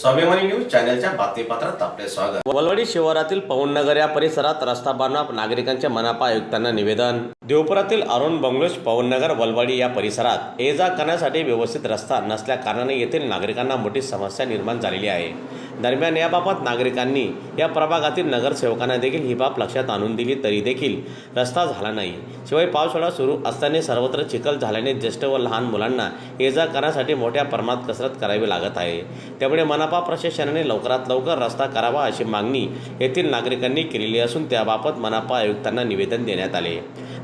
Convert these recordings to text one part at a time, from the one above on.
स्वाभिमानी न्यूज चॅनलच्या बातमीपत्रात आपले स्वागत. वलवडी शिवारातील पवननगर या परिसरात रस्ता बांधणार नागरिकांच्या मनापा आयुक्तांना निवेदन. देवपुरातील अरुण बंगलोज पवननगर वलवाडी या परिसरात ये जा करण्यासाठी व्यवस्थित रस्ता नसल्या कारणाने येथील नागरिकांना मोठी समस्या निर्माण झालेली आहे. दरम्यान याबाबत नागरिकांनी या प्रभागातील नगरसेवकांना देखील ही बाब लक्षात आणून दिली तरी देखील रस्ता झाला नाही. शिवाय पावसाळा सुरू असताना सर्वत्र चिखल झाल्याने ज्येष्ठ व लहान मुलांना ये जा करण्यासाठी मोठ्या प्रमाणात कसरत करावी लागत आहे. त्यामुळे मनपा प्रशासनाने लवकरात लवकर रस्ता करावा अशी मागणी येथील नागरिकांनी केलेली असून त्याबाबत मनपा आयुक्तांना निवेदन देण्यात आले.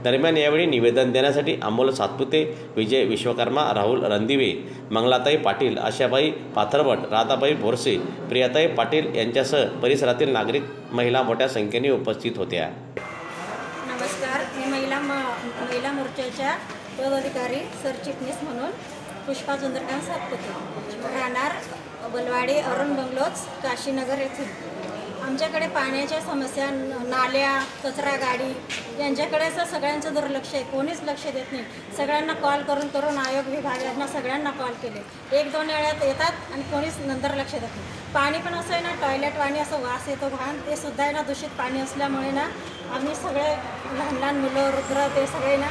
दरम्यान यावेळी निवेदन देण्यासाठी अमोल सातपुते विजय विश्वकर्मा राहुल रणदिवे मंगलाताई पाटील आशाबाई पाथरवट राधाबाई भोरसे प्रियाताई पाटील यांच्यासह परिसरातील नागरिक महिला मोठ्या संख्येने उपस्थित होत्या. नमस्कार. मी महिला म महिला मोर्चाच्या पदाधिकारी सरचिटणीस म्हणून पुष्पा चंद्रकांत सातपुते. राहणार बलवाडी अरुण बंगलोज काशीनगर येथील आमच्याकडे पाण्याच्या समस्या न- नाल्या कचरा गाडी यांच्याकडे असं सगळ्यांचं दुर्लक्ष आहे. कोणीच लक्ष देत नाही. सगळ्यांना कॉल करून करून आयोग विभाग यांना सगळ्यांना कॉल केले. एक दोन वेळात येतात आणि कोणीच नंतर लक्ष देत नाही. पाणी पण असं आहे ना टॉयलेट पाणी असं वास येतो घाण. ते सुद्धा आहे ना दूषित पाणी असल्यामुळे ना आम्ही सगळे लहान लहान मुलं रुद्र ते सगळे ना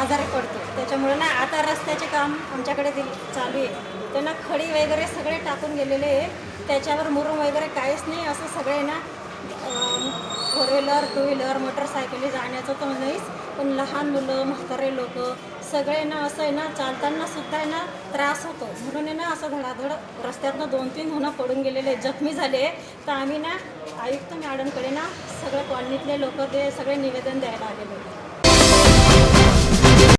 आजारी पडतो. त्याच्यामुळे ना आता रस्त्याचे काम आमच्याकडे दिल चालू आहे त्यांना खडी वगैरे सगळे टाकून गेलेले आहे. त्याच्यावर मुरुम वगैरे काहीच नाही. असं सगळे ना फोर व्हीलर टू व्हीलर मोटरसायकली जाण्याचं तर नाहीच. पण लहान मुलं म्हातारे लोक सगळे ना असं आहे ना चालताना सुद्धा आहे ना त्रास होतो. म्हणून आहे ना असं धडाधड रस्त्यातनं दोन तीन होणं पडून गेलेले जखमी झाले तर आम्ही ना आयुक्त मॅडमकडे ना सगळ्या कॉलनीतले लोक ते सगळे निवेदन द्यायला आलेले आहेत.